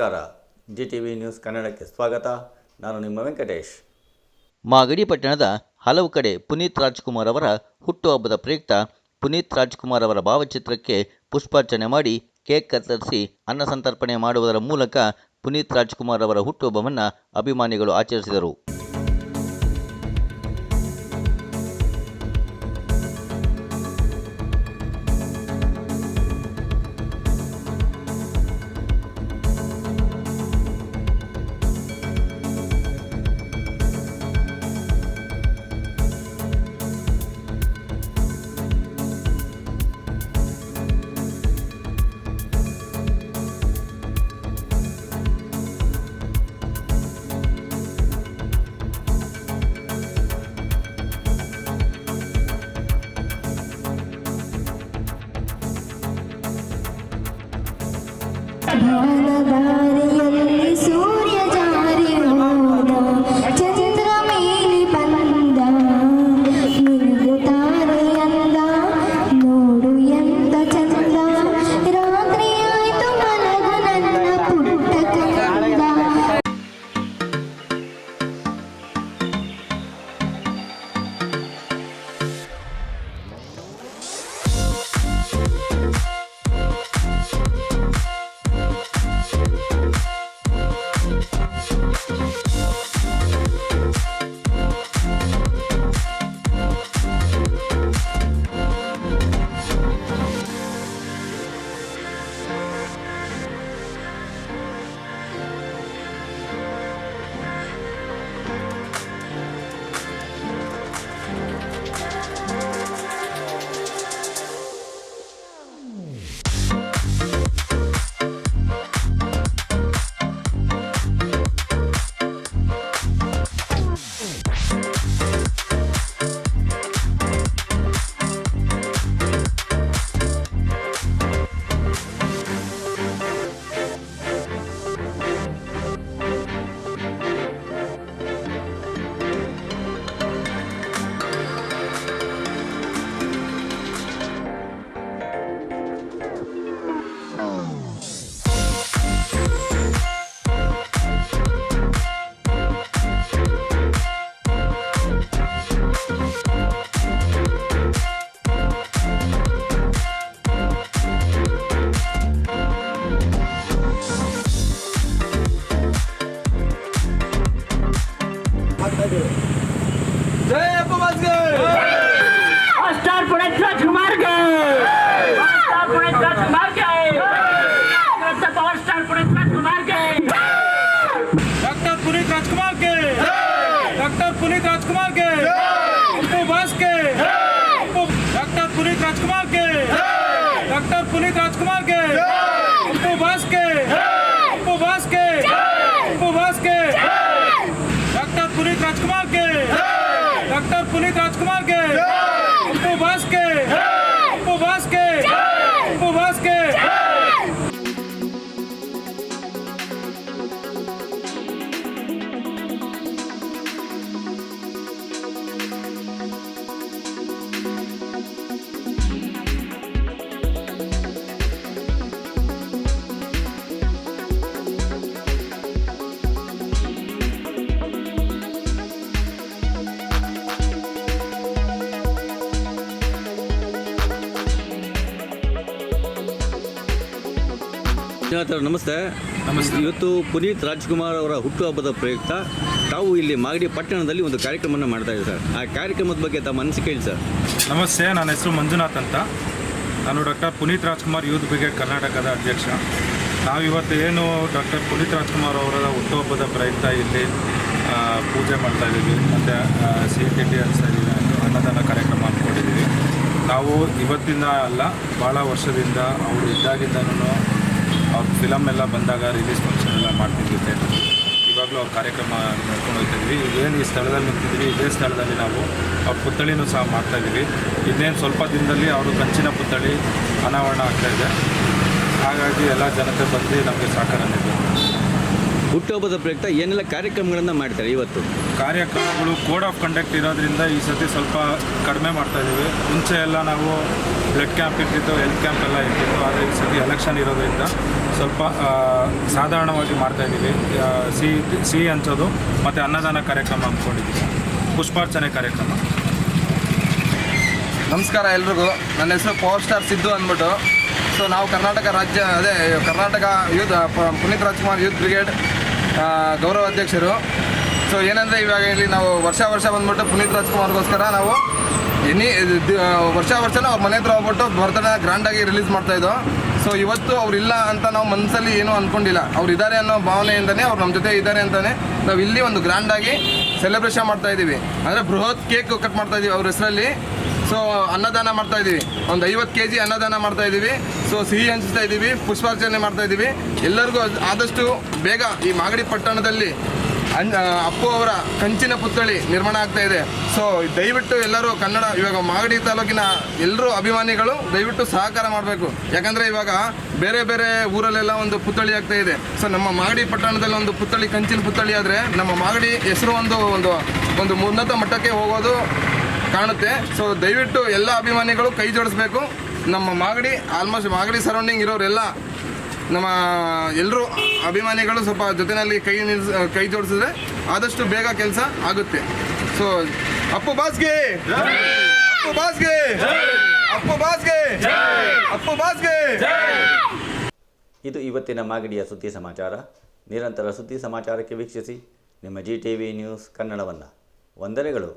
ನಮಸ್ಕಾರ. G T V news ಕನ್ನಡಕ್ಕೆ ಸ್ವಾಗತ. ನಾನು ನಿಮ್ಮ ವೆಂಕಟೇಶ್. ಮಾಗಡಿ ಪಟ್ಟಣದ ಹಲವು ಕಡೆ ಪುನೀತ್ ರಾಜ್ಕುಮಾರ್ ಅವರ ಹುಟ್ಟುಹಬ್ಬದ ಪ್ರಯುಕ್ತ ಪುನೀತ್ ರಾಜ್ಕುಮಾರ್ ಅವರ ಭಾವಚಿತ್ರಕ್ಕೆ ಪುಷ್ಪಾರ್ಚನೆ ಮಾಡಿ ಕೇಕ್ ಕತ್ತರಿಸಿ ಅನ್ನ ಸಂತರ್ಪಣೆ ಮಾಡುವುದರ ಮೂಲಕ ಪುನೀತ್ ರಾಜ್ಕುಮಾರ್ ಅವರ ಹುಟ್ಟುಹಬ್ಬವನ್ನು ಅಭಿಮಾನಿಗಳು ಆಚರಿಸಿದರು. ঢালা पुनीत राजकुमार के। उपवास के। डॉक्टर पुनीत राजकुमार के। डॉक्टर पुनीत राजकुमार के। उपवास के। उपवास के। उपवास के। डॉक्टर पुनीत राजकुमार के। डॉक्टर पुनीत राजकुमार के। उपवास के। ನಮಸ್ತೆ. ನಮಸ್ತೆ. ಇವತ್ತು ಪುನೀತ್ ರಾಜ್ಕುಮಾರ್ ಅವರ ಹುಟ್ಟುಹಬ್ಬದ ಪ್ರಯುಕ್ತ ತಾವು ಇಲ್ಲಿ ಮಾಗಡಿ ಪಟ್ಟಣದಲ್ಲಿ ಒಂದು ಕಾರ್ಯಕ್ರಮವನ್ನು ಮಾಡ್ತಾ ಇದ್ದೀವಿ ಸರ್ ಆ ಕಾರ್ಯಕ್ರಮದ ಬಗ್ಗೆ ತಮ್ಮ ಅನಿಸಿಕೆ ಕೇಳಿ ಸರ್. ನಮಸ್ತೆ ನನ್ನ ಹೆಸರು ಮಂಜುನಾಥ್ ಅಂತ. ನಾನು doctor Puneeth Rajkumar youth brigade ಕರ್ನಾಟಕದ ಅಧ್ಯಕ್ಷ. ನಾವಿವತ್ತು ಏನು ಡಾಕ್ಟರ್ ಪುನೀತ್ ರಾಜ್ಕುಮಾರ್ ಅವರ ಹುಟ್ಟುಹಬ್ಬದ ಪ್ರಯುಕ್ತ ಇಲ್ಲಿ ಪೂಜೆ ಮಾಡ್ತಾ ಇದ್ದೀವಿ. ಮತ್ತು ಸಿ ಟಿ ಟಿ ಅನ್ನದಾನ ಕಾರ್ಯಕ್ರಮ ಅಂದ್ಕೊಂಡಿದ್ದೀವಿ. ನಾವು ಇವತ್ತಿಂದ ಅಲ್ಲ ಭಾಳ ವರ್ಷದಿಂದ ಅವರು ಇದ್ದಾಗಿಂದನೂ ಅವ್ರ ಫಿಲಮ್ ಎಲ್ಲ ಬಂದಾಗ ರಿಲೀಸ್ ಫಂಕ್ಷನ್ ಎಲ್ಲ ಮಾಡ್ತಿದ್ವಿ ಥಿಯೇಟ್ರಲ್ಲಿ ಇವಾಗಲೂ ಅವ್ರ ಕಾರ್ಯಕ್ರಮ ನಡ್ಕೊಂಡು ಹೋಗ್ತಿದ್ವಿ. ಏನು ಈ ಸ್ಥಳದಲ್ಲಿ ನಿಂತಿದ್ವಿ ಇದೇ ಸ್ಥಳದಲ್ಲಿ ನಾವು ಅವ್ರ ಪುತ್ಥಳಿನೂ ಸಹ ಮಾಡ್ತಾಯಿದ್ದೀವಿ ಇನ್ನೇನು ಸ್ವಲ್ಪ ದಿನದಲ್ಲಿ ಅವರು ಕಂಚಿನ ಪುತ್ಥಳಿ ಅನಾವರಣ ಆಗ್ತಾಯಿದೆ ಹಾಗಾಗಿ ಎಲ್ಲ ಜನತೆ ಬಂದು ನಮಗೆ ಸಹಕಾರ ನೀಡಿದ್ದಾರೆ ಹುಟ್ಟುಹಬ್ಬದ ಪ್ರಯುಕ್ತ ಏನೆಲ್ಲ ಕಾರ್ಯಕ್ರಮಗಳನ್ನು ಮಾಡ್ತಾರೆ ಇವತ್ತು? ಕಾರ್ಯಕ್ರಮಗಳು ಕೋಡ್ ಆಫ್ ಕಂಡಕ್ಟ್ ಇರೋದ್ರಿಂದ ಈ ಸತಿ ಸ್ವಲ್ಪ ಕಡಿಮೆ ಮಾಡ್ತಾ ಇದ್ದೀವಿ. ಮುಂಚೆ ಎಲ್ಲ ನಾವು ಬ್ಲಡ್ ಕ್ಯಾಂಪ್ ಇರ್ತಿತ್ತು ಹೆಲ್ತ್ ಕ್ಯಾಂಪ್ ಎಲ್ಲ ಇರ್ತಿತ್ತು. ಆದರೆ ಈ ಸತಿ ಎಲೆಕ್ಷನ್ ಇರೋದ್ರಿಂದ ಸ್ವಲ್ಪ ಆ, ಸಾಧಾರಣವಾಗಿ ಮಾಡ್ತಾ ಇದ್ದೀವಿ. ಸಿ ಸಿಹಿ ಸಿಹಿ ಹಂಚೋದು ಮತ್ತು ಅನ್ನದಾನ ಕಾರ್ಯಕ್ರಮ ಅಂದ್ಕೊಂಡಿದ್ದೀವಿ. ಪುಷ್ಪಾರ್ಚನೆ ಕಾರ್ಯಕ್ರಮ. ನಮಸ್ಕಾರ ಎಲ್ರಿಗೂ. ನನ್ನ ಹೆಸರು ಪವರ್ ಸ್ಟಾರ್ ಸಿದ್ದು ಅಂದ್ಬಿಟ್ಟು. ಸೊ ನಾವು ಕರ್ನಾಟಕ ರಾಜ್ಯ ಅದೇ Karnataka youth Puneeth Rajkumar youth brigade ಗೌರವ ಅಧ್ಯಕ್ಷರು. ಸೊ ಏನಂದರೆ ಇವಾಗ ಇಲ್ಲಿ ನಾವು ವರ್ಷ ವರ್ಷ ಬಂದ್ಬಿಟ್ಟು ಪುನೀತ್ ರಾಜ್ಕುಮಾರ್ಗೋಸ್ಕರ ನಾವು ಎನಿ ವರ್ಷ ವರ್ಷನೂ ಅವ್ರ ಮನೆ ಹತ್ರ ಹೋಗ್ಬಿಟ್ಟು ಬರ್ತ್ಡೇ ಗ್ರ್ಯಾಂಡಾಗಿ ರಿಲೀಸ್ ಮಾಡ್ತಾಯಿದ್ದೋ ಸೊ ಇವತ್ತು ಅವ್ರಿಲ್ಲ ಅಂತ ನಾವು ಮನಸ್ಸಲ್ಲಿ ಏನೂ ಅಂದ್ಕೊಂಡಿಲ್ಲ ಅವ್ರು ಇದ್ದಾರೆ ಅನ್ನೋ ಭಾವನೆಯಿಂದನೇ ಅವ್ರು ನಮ್ಮ ಜೊತೆ ಇದ್ದಾರೆ ಅಂತಲೇ ನಾವು ಇಲ್ಲಿ ಒಂದು ಗ್ರ್ಯಾಂಡಾಗಿ ಸೆಲೆಬ್ರೇಷನ್ ಮಾಡ್ತಾ ಇದ್ದೀವಿ ಅಂದರೆ ಬೃಹತ್ ಕೇಕ್ ಕಟ್ ಮಾಡ್ತಾ ಇದ್ದೀವಿ ಅವ್ರ ಹೆಸರಲ್ಲಿ. ಸೊ ಅನ್ನದಾನ ಮಾಡ್ತಾ ಇದ್ದೀವಿ ಒಂದು ಐವತ್ತು ಕೆ ಜಿ ಅನ್ನದಾನ ಮಾಡ್ತಾ ಇದ್ದೀವಿ ಸೊ ಸಿಹಿ ಹಂಚ್ತಾ ಇದ್ದೀವಿ ಪುಷ್ಪಾರ್ಚನೆ ಮಾಡ್ತಾ ಇದ್ದೀವಿ ಎಲ್ಲರಿಗೂ ಆದಷ್ಟು ಬೇಗ ಈ ಮಾಗಡಿ ಪಟ್ಟಣದಲ್ಲಿ ಅನ್ ಅಪ್ಪು ಅವರ ಕಂಚಿನ ಪುತ್ಥಳಿ ನಿರ್ಮಾಣ ಆಗ್ತಾ ಇದೆ. ಸೊ ದಯವಿಟ್ಟು ಎಲ್ಲರೂ ಕನ್ನಡ, ಇವಾಗ ಮಾಗಡಿ ತಾಲೂಕಿನ ಎಲ್ಲರೂ ಅಭಿಮಾನಿಗಳು ದಯವಿಟ್ಟು ಸಹಕಾರ ಮಾಡಬೇಕು. ಯಾಕಂದರೆ ಇವಾಗ ಬೇರೆ ಬೇರೆ ಊರಲ್ಲೆಲ್ಲ ಒಂದು ಪುತ್ಥಳಿ ಆಗ್ತಾ ಇದೆ. ಸೊ ನಮ್ಮ ಮಾಗಡಿ ಪಟ್ಟಣದಲ್ಲಿ ಒಂದು ಪುತ್ಥಳಿ, ಕಂಚಿನ ಪುತ್ಥಳಿ ಆದರೆ ನಮ್ಮ ಮಾಗಡಿ ಹೆಸರು ಒಂದು ಒಂದು ಒಂದು ಉನ್ನತ ಮಟ್ಟಕ್ಕೆ ಹೋಗೋದು ಕಾಣುತ್ತೆ. ಸೊ ದಯವಿಟ್ಟು ಎಲ್ಲ ಅಭಿಮಾನಿಗಳು ಕೈ ಜೋಡಿಸ್ಬೇಕು. ನಮ್ಮ ಮಾಗಡಿ ಆಲ್ಮೋಸ್ಟ್ ಮಾಗಡಿ ಸರೌಂಡಿಂಗ್ ಇರೋರೆಲ್ಲ, ನಮ್ಮ ಎಲ್ಲರೂ ಅಭಿಮಾನಿಗಳು ಸ್ವಲ್ಪ ಜೊತೆಯಲ್ಲಿ ಕೈ ನಿಲ್ಸ್, ಕೈ ಜೋಡಿಸಿದ್ರೆ ಆದಷ್ಟು ಬೇಗ ಕೆಲಸ ಆಗುತ್ತೆ. ಸೊ ಅಪ್ಪು ಬಾಸ್ಗೆ! ಅಪ್ಪು ಬಾಸ್ಗೆ! ಅಪ್ಪು ಬಾಸ್ಗೆ! ಅಪ್ಪು ಬಾಸ್ಗೆ! ಇದು ಇವತ್ತಿನ ಮಾಗಡಿಯ ಸುದ್ದಿ ಸಮಾಚಾರ. ನಿರಂತರ ಸುದ್ದಿ ಸಮಾಚಾರಕ್ಕೆ ವೀಕ್ಷಿಸಿ. ನಿಮ್ಮ ಜಿ ಟಿ ವಿ ನ್ಯೂಸ್ ಕನ್ನಡವನ್ನು. ವಂದನೆಗಳು.